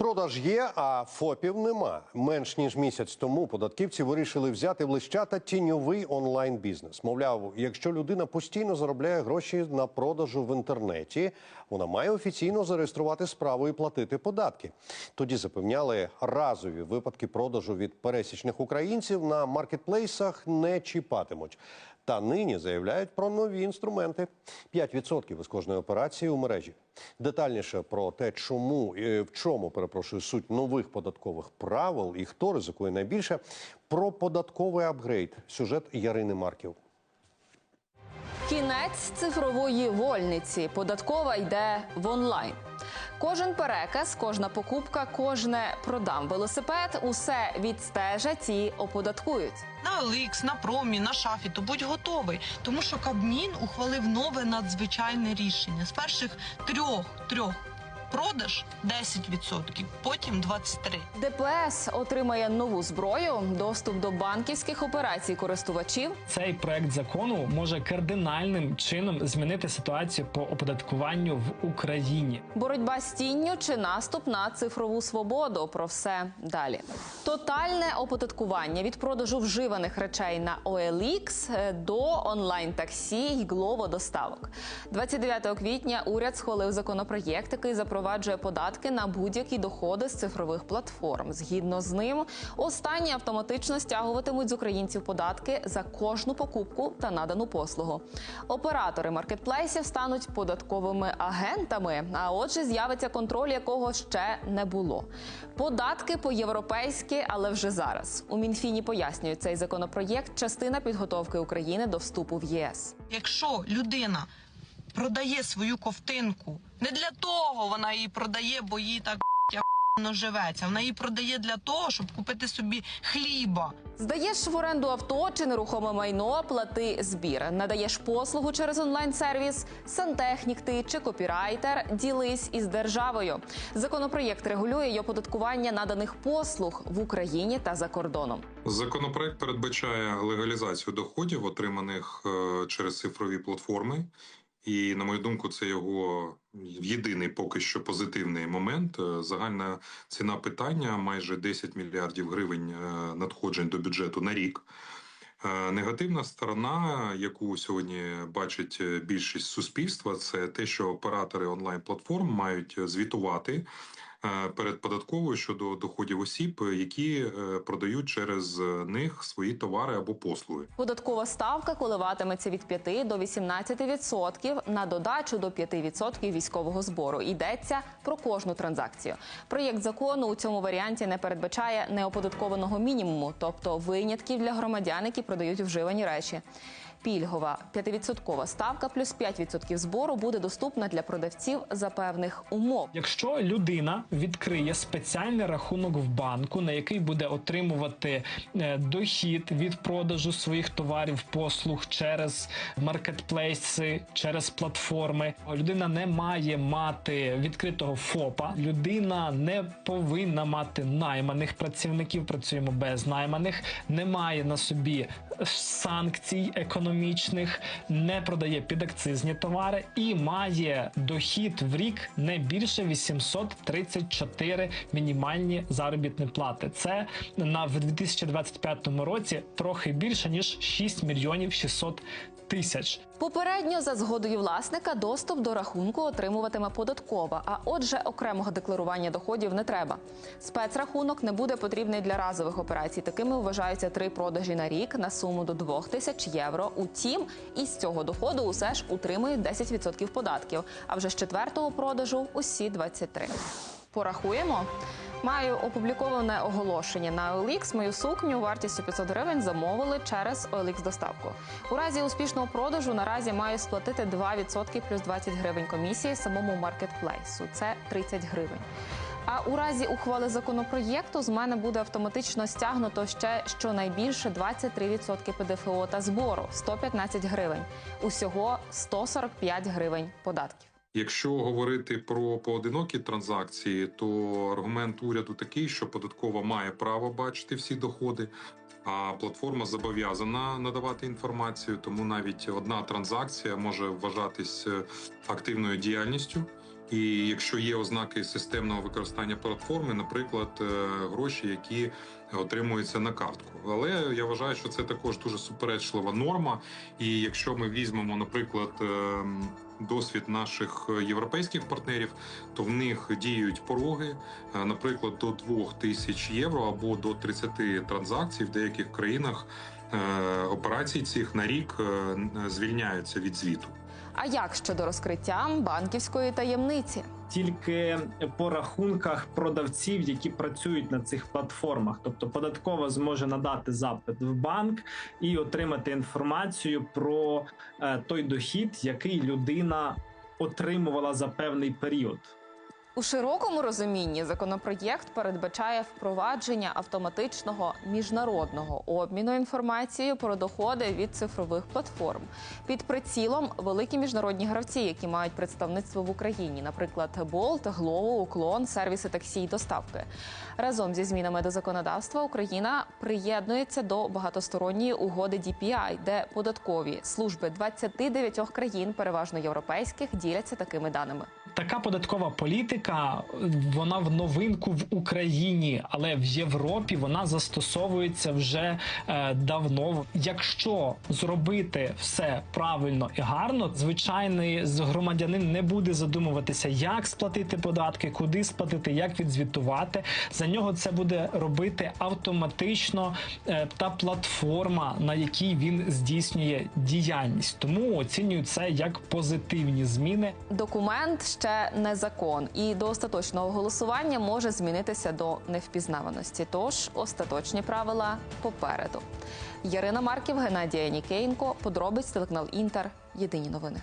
Продаж є, а ФОПів нема. Менш ніж місяць тому податківці вирішили взяти в лищата тіньовий онлайн-бізнес. Мовляв, якщо людина постійно заробляє гроші на продажу в інтернеті, вона має офіційно зареєструвати справу і платити податки. Тоді запевняли, разові випадки продажу від пересічних українців на маркетплейсах не чіпатимуть. Та нині заявляють про нові інструменти. 5% із кожної операції у мережі. Детальніше про те, чому і в чому перепрошую суть нових податкових правил і хто ризикує найбільше. Про податковий апгрейд. Сюжет Ярини Марків. Кінець цифрової вольниці. Податкова йде в онлайн. Кожен переказ, кожна покупка, кожне продам велосипед, усе відстежать і оподаткують. На Лікс, на промі, на шафі, то будь готовий, тому що Кабмін ухвалив нове надзвичайне рішення. З перших трьох трьох продаж 10%, потім 23%. ДПС отримає нову зброю, доступ до банківських операцій користувачів. Цей проект закону може кардинальним чином змінити ситуацію по оподаткуванню в Україні. Боротьба з тінню чи наступ на цифрову свободу. Про все далі. Тотальне оподаткування від продажу вживаних речей на OLX е, до онлайн-таксі й глово-доставок. 29 квітня уряд схвалив законопроєкт, який запроваджує податки на будь-які доходи з цифрових платформ. Згідно з ним, останні автоматично стягуватимуть з українців податки за кожну покупку та надану послугу. Оператори маркетплейсів стануть податковими агентами. А отже, з'явиться контроль, якого ще не було. Податки по-європейськи, але вже зараз. У Мінфіні пояснюють, цей законопроєкт частина підготовки України до вступу в ЄС. Якщо людина продає свою ковтинку, не для того вона її продає, бо їй так живеться. Вона її продає для того, щоб купити собі хліба. Здаєш в оренду авто чи нерухоме майно, плати збір. Надаєш послугу через онлайн-сервіс, сантехнік ти чи копірайтер, ділись із державою. Законопроєкт регулює й оподаткування наданих послуг в Україні та за кордоном. Законопроект передбачає легалізацію доходів, отриманих е, через цифрові платформи. І, на мою думку, це його єдиний поки що позитивний момент. Е, Загальна ціна питання майже 10 мільярдів гривень е, надходжень до бюджету на рік. Е, Негативна сторона, яку сьогодні бачить більшість суспільства, це те, що оператори онлайн-платформ мають звітувати перед податковою щодо доходів осіб, які е, продають через них свої товари або послуги. Податкова ставка коливатиметься від 5 до 18% на додачу до 5% військового збору. Йдеться про кожну транзакцію. Проєкт закону у цьому варіанті не передбачає неоподаткованого мінімуму, тобто винятків для громадян, які продають вживані речі. Пільгова 5% ставка плюс 5% збору буде доступна для продавців за певних умов. Якщо людина відкриє спеціальний рахунок в банку, на який буде отримувати е, дохід від продажу своїх товарів, послуг через маркетплейси, через платформи, людина не має мати відкритого ФОПа, людина не повинна мати найманих працівників. Працюємо без найманих, не має на собі санкцій економічних, не продає підакцизні товари і має дохід в рік не більше 834 мінімальні заробітні плати. Це на в 2025 році трохи більше ніж 6 мільйонів 600 тисяч. Попередньо за згодою власника доступ до рахунку отримуватиме податкова. А отже, окремого декларування доходів не треба. Спецрахунок не буде потрібний для разових операцій. Такими вважаються три продажі на рік на суму до 2 тисяч євро. Утім, із цього доходу усе ж утримують 10% податків. А вже з четвертого продажу усі 23. Порахуємо. Маю опубліковане оголошення на OLX. Мою сукню вартістю 500 гривень замовили через OLX доставку. У разі успішного продажу наразі маю сплатити 2% плюс 20 гривень комісії самому маркетплейсу. Це 30 гривень. А у разі ухвали законопроєкту з мене буде автоматично стягнуто ще щонайбільше 23% ПДФО та збору 115 гривень. Усього 145 гривень податків. Якщо говорити про поодинокі транзакції, то аргумент уряду такий, що податкова має право бачити всі доходи. А платформа зобов'язана надавати інформацію, тому навіть одна транзакція може вважатись е, активною діяльністю, І якщо є ознаки системного використання платформи, наприклад, е, гроші, які отримуються на картку. Але я вважаю, що це також дуже суперечлива норма. І якщо ми візьмемо, наприклад, ем, досвід наших європейських партнерів, то в них діють пороги, е, наприклад, до 2 тисяч євро або до 30 транзакцій в деяких країнах. е, Операцій цих на рік е, звільняються від звіту. А як щодо розкриття банківської таємниці? тільки по рахунках продавців, які працюють на цих платформах. Тобто податкова зможе надати запит в банк і отримати інформацію про е, той дохід, який людина отримувала за певний період. У широкому розумінні законопроєкт передбачає впровадження автоматичного міжнародного обміну інформацією про доходи від цифрових платформ під прицілом великі міжнародні гравці, які мають представництво в Україні, наприклад, Bolt, Glovo, Уклон, сервіси таксі й доставки. Разом зі змінами до законодавства Україна приєднується до багатосторонньої угоди DPI, де податкові служби 29 країн, переважно європейських, діляться такими даними. Така податкова політика, вона в новинку в Україні, але в Європі вона застосовується вже е, давно. Якщо зробити все правильно і гарно, звичайний громадянин не буде задумуватися, як сплатити податки, куди сплатити, як відзвітувати. За нього це буде робити автоматично е, та платформа, на якій він здійснює діяльність. Тому оцінюю це як позитивні зміни. Документ ще не закон, і до остаточного голосування може змінитися до невпізнаваності. Тож остаточні правила попереду. Ярина Марків, Геннадія Нікеєнко. Подробиць телеканал Інтер. Єдині новини.